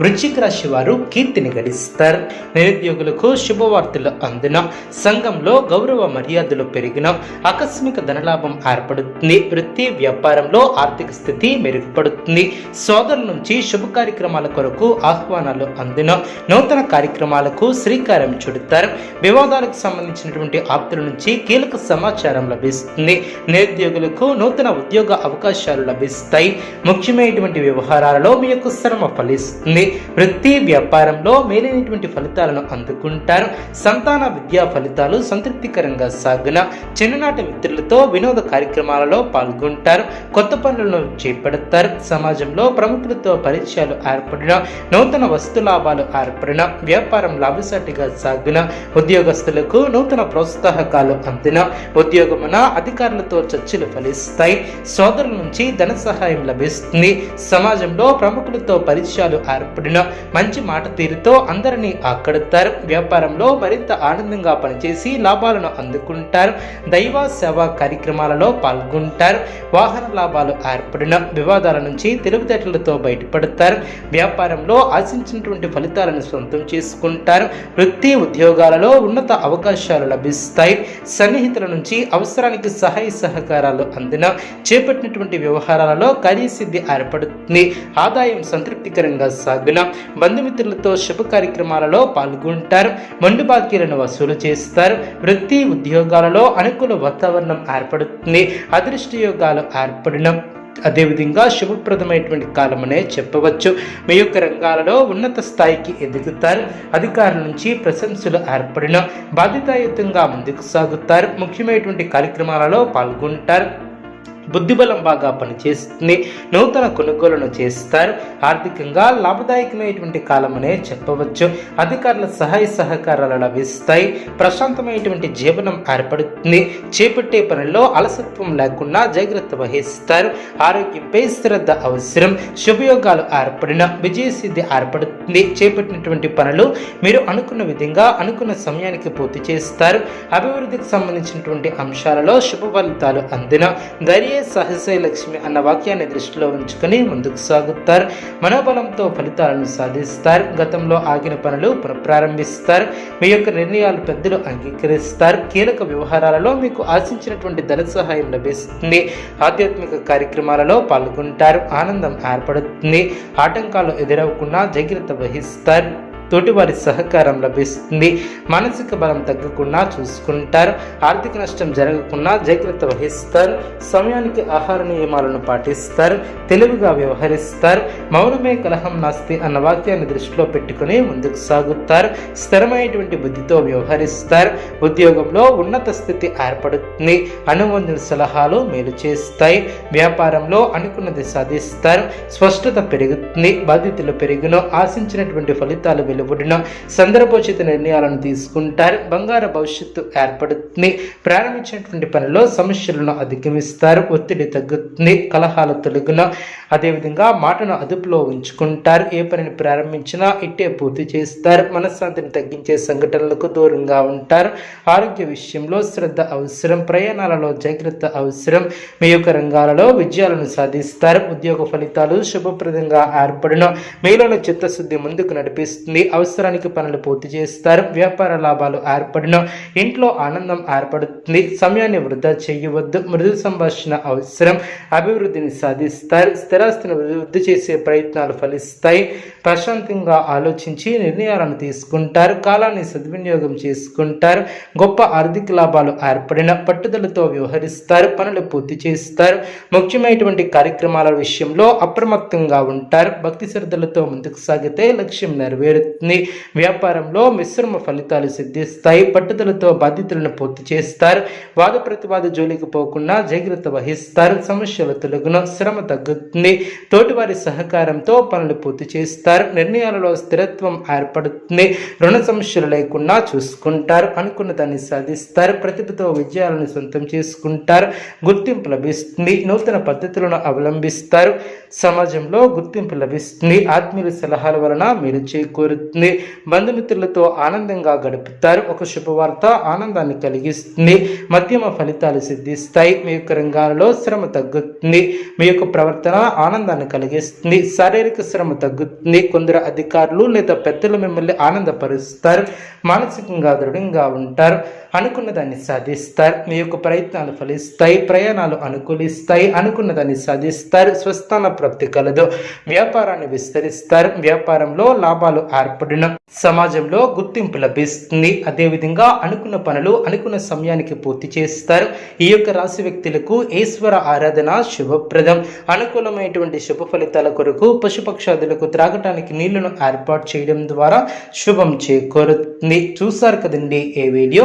వృశ్చిక రాశి వారు కీర్తిని గడిస్తారు. నిరుద్యోగులకు శుభవార్తలు అందిన సంఘంలో గౌరవ మర్యాదలు పెరిగిన ఆకస్మిక ధనలాభం ఏర్పడుతుంది. వృత్తి వ్యాపారంలో ఆర్థిక స్థితి మెరుగుపడుతుంది. సోదరుల నుంచి శుభ కార్యక్రమాల కొరకు ఆహ్వానాలు అందిన నూతన కార్యక్రమాలకు శ్రీకారం చుడతారు. వివాదాలకు సంబంధించినటువంటి ఆప్తుల నుంచి కీలక సమాచారం లభిస్తుంది. నిరుద్యోగులకు నూతన ఉద్యోగ అవకాశాలు లభిస్తాయి. ముఖ్యమైనటువంటి వ్యవహారాలలో మీ యొక్క శ్రమ ఫలిస్తుంది. వృత్తి వ్యాపారంలో మేలైనటువంటి ఫలితాలను అందుకుంటారు. సంతాన విద్యా ఫలితాలు సంతృప్తికరంగా సాగున చిన్ననాటి మిత్రులతో వినోద కార్యక్రమాలలో పాల్గొంటారు. కొత్త పనులను చేపడతారు. సమాజంలో ప్రముఖులతో పరిచయాలు ఏర్పడిన నూతన వస్తు లాభాలు ఏర్పడిన వ్యాపారం లాభసాటిగా సాగున ఉద్యోగస్తులకు నూతన ప్రోత్సాహకాలు అందిన ఉద్యోగమున అధికారులతో చర్చలు ఫలిస్తాయి. సోదరుల నుంచి ధన సహాయం లభిస్తుంది. సమాజంలో ప్రముఖులతో పరిచయాలు ఏర్పడిన మంచి మాట తీరుతో అందరినీ ఆకడుతారు. వ్యాపారంలో మరింత ఆనందంగా పనిచేసి లాభాలను అందుకుంటారు. దైవ సేవా కార్యక్రమాలలో పాల్గొంటారు. వాహన లాభాలు ఏర్పడిన వివాదాల నుంచి తెలివితేటలతో బయటపడతారు. వ్యాపారంలో ఆశించినటువంటి ఫలితాలను సొంతం చేసుకుంటారు. వృత్తి ఉద్యోగాలలో ఉన్నత అవకాశాలు లభిస్తాయి. సన్నిహితుల నుంచి అవసరానికి సహాయ సహకారాలు అందిన చేపట్టినటువంటి వ్యవహారాలలో కార్యసిద్ధి ఏర్పడుతుంది. ఆదాయం సంతృప్తికరంగా సాగిన బంధుమిత్రులతో శుభ కార్యక్రమాలలో పాల్గొంటారు. మండు బాకీలను వసూలు చేస్తారు. వృత్తి ఉద్యోగాలలో అనుకూల వాతావరణం ఏర్పడుతుంది. అదృష్ట యోగాలు ఏర్పడిన అదేవిధంగా శుభప్రదమైనటువంటి కాలమనే చెప్పవచ్చు. మీ యొక్క రంగాలలో ఉన్నత స్థాయికి ఎదుగుతారు. అధికారుల నుంచి ప్రశంసలు ఏర్పడిన బాధ్యతాయుతంగా ముందుకు సాగుతారు. ముఖ్యమైనటువంటి కార్యక్రమాలలో పాల్గొంటారు. బుద్ధిబలం బాగా పనిచేస్తుంది. నూతన కొనుగోలును చేస్తారు. ఆర్థికంగా లాభదాయకమైనటువంటి కాలమనే చెప్పవచ్చు. అధికారుల సహాయ సహకారాలు లభిస్తాయి. ప్రశాంతమైనటువంటి జీవనం ఏర్పడుతుంది. చేపట్టే పనుల్లో అలసత్వం లేకుండా జాగ్రత్త వహిస్తారు. ఆరోగ్యంపై శ్రద్ధ అవసరం. శుభయోగాలు ఏర్పడిన విజయసిద్ధి ఏర్పడుతుంది. చేపట్టినటువంటి పనులు మీరు అనుకున్న విధంగా అనుకున్న సమయానికి పూర్తి చేస్తారు. అభివృద్ధికి సంబంధించినటువంటి అంశాలలో శుభ ఫలితాలు అందిన ధైర్య సహసయ లక్ష్మి అన్న వాక్యాన్ని దృష్టిలో ఉంచుకొని ముందుకు సాగుతారు. మనోబలంతో ఫలితాలను సాధిస్తారు. గతంలో ఆగిన పనులు పునఃప్రారంభిస్తారు. మీ యొక్క నిర్ణయాలు పెద్దలు అంగీకరిస్తారు. కీలక వ్యవహారాలలో మీకు ఆశించినటువంటి ధన సహాయం లభిస్తుంది. ఆధ్యాత్మిక కార్యక్రమాలలో పాల్గొంటారు. ఆనందం ఏర్పడుతుంది. ఆటంకాలు ఎదురవకుండా జాగ్రత్త వహిస్తారు. తోటివారి సహకారం లభిస్తుంది. మానసిక బలం తగ్గకుండా చూసుకుంటారు. ఆర్థిక నష్టం జరగకుండా జాగ్రత్త వహిస్తారు. సమయానికి ఆహార నియమాలను పాటిస్తారు. తెలివిగా వ్యవహరిస్తారు. మౌనమే కలహం నాస్తి అన్న వాక్యాన్ని దృష్టిలో పెట్టుకుని ముందుకు సాగుతారు. స్థిరమైనటువంటి బుద్ధితో వ్యవహరిస్తారు. ఉద్యోగంలో ఉన్నత స్థితి ఏర్పడుతుంది. అనుబంధుల సలహాలు మేలు చేస్తాయి. వ్యాపారంలో అనుకున్నది సాధిస్తారు. స్పష్టత పెరుగుతుంది. బాధ్యతలు పెరుగును. ఆశించినటువంటి ఫలితాలు వెలువడిన సందర్భోచిత నిర్ణయాలను తీసుకుంటారు. బంగారు భవిష్యత్తు ఏర్పడుతుంది. ప్రారంభించినటువంటి పనిలో సమస్యలను అధిగమిస్తారు. ఒత్తిడి తగ్గుతుంది. కలహాలు తొలగిన అదేవిధంగా మాటను అదుపులో ఉంచుకుంటారు. ఏ పనిని ప్రారంభించినా ఇట్టే పూర్తి చేస్తారు. మనశ్శాంతిని తగ్గించే సంఘటనలకు దూరంగా ఉంటారు. ఆరోగ్య విషయంలో శ్రద్ధ అవసరం. ప్రయాణాలలో జాగ్రత్త అవసరం. మీ యొక్క రంగాలలో విజయాలను సాధిస్తారు. ఉద్యోగ ఫలితాలు శుభప్రదంగా ఏర్పడిన. మీలోని చిత్తశుద్ధి ముందుకు నడిపిస్తుంది. అవసరానికి పనులు పూర్తి చేస్తారు. వ్యాపార లాభాలు ఏర్పడిన ఇంట్లో ఆనందం ఏర్పడుతుంది. సమయాన్ని వృధా చేయవద్దు. మృదు సంభాషణ అవసరం. అభివృద్ధిని సాధిస్తారు. స్థిరాస్తిని వృద్ధి చేసే ప్రయత్నాలు ఫలిస్తాయి. ప్రశాంతంగా ఆలోచించి నిర్ణయాలను తీసుకుంటారు. కాలాన్ని సద్వినియోగం చేసుకుంటారు. గొప్ప ఆర్థిక లాభాలు ఏర్పడిన పట్టుదలతో వ్యవహరిస్తారు. పనులు పూర్తి చేస్తారు. ముఖ్యమైనటువంటి కార్యక్రమాల విషయంలో అప్రమత్తంగా ఉంటారు. భక్తి శ్రద్ధలతో ముందుకు సాగితే లక్ష్యం నెరవేరుతుంది. వ్యాపారంలో మిశ్రమ ఫలితాలు సిద్ధిస్తాయి. పట్టుదలతో బాధ్యతలను పూర్తి చేస్తారు. వాద ప్రతివాద జోలికి పోకుండా జాగ్రత్త వహిస్తారు. సమస్యల తొలగున శ్రమ తగ్గుతుంది. తోటివారి సహకారంతో పనులు పూర్తి చేస్తారు. నిర్ణయాలలో స్థిరత్వం ఏర్పడుతుంది. రుణ సమస్యలు లేకుండా చూసుకుంటారు. అనుకున్న దాన్ని సాధిస్తారు. ప్రతిభతో విజయాలను సొంతం చేసుకుంటారు. గుర్తింపు లభిస్తుంది. నూతన పద్ధతులను అవలంబిస్తారు. సమాజంలో గుర్తింపు లభిస్తుంది. ఆత్మీయుల సలహాల వలన మీరు చేకూరుతుంది. బంధుమిత్రులతో ఆనందంగా గడుపుతారు. ఒక శుభవార్త ఆనందాన్ని కలిగిస్తుంది. మధ్యమ ఫలితాలు సిద్ధిస్తాయి. మీ యొక్క రంగాలలో శ్రమ తగ్గుతుంది. మీ యొక్క ప్రవర్తన ఆనందాన్ని కలిగిస్తుంది. శారీరక శ్రమ తగ్గుతుంది. కొందరు అధికారులు లేదా పెద్దలు మిమ్మల్ని ఆనందపరుస్తారు. మానసికంగా దృఢంగా ఉంటారు. అనుకున్న దాన్ని సాధిస్తారు. మీ యొక్క ప్రయత్నాలు ఫలిస్తాయి ప్రయాణాలు అనుకూలిస్తాయి. అనుకున్న దాన్ని సాధిస్తారు. స్వస్థాన ప్రాప్తి కలదు. వ్యాపారాన్ని విస్తరిస్తారు. వ్యాపారంలో లాభాలు ఏర్పడిన. సమాజంలో గుర్తింపు లభిస్తుంది. అదేవిధంగా అనుకున్న పనులు అనుకున్న సమయానికి పూర్తి చేస్తారు. ఈ యొక్క రాశి వ్యక్తులకు ఈశ్వర ఆరాధన శుభప్రదం. అనుకూలమైనటువంటి శుభ ఫలితాల కొరకు పశుపక్షాదులకు త్రాగటానికి నీళ్ళను ఏర్పాటు చేయడం ద్వారా శుభం చేకూరుతుంది. చూసారు కదండి ఏ వీడియో?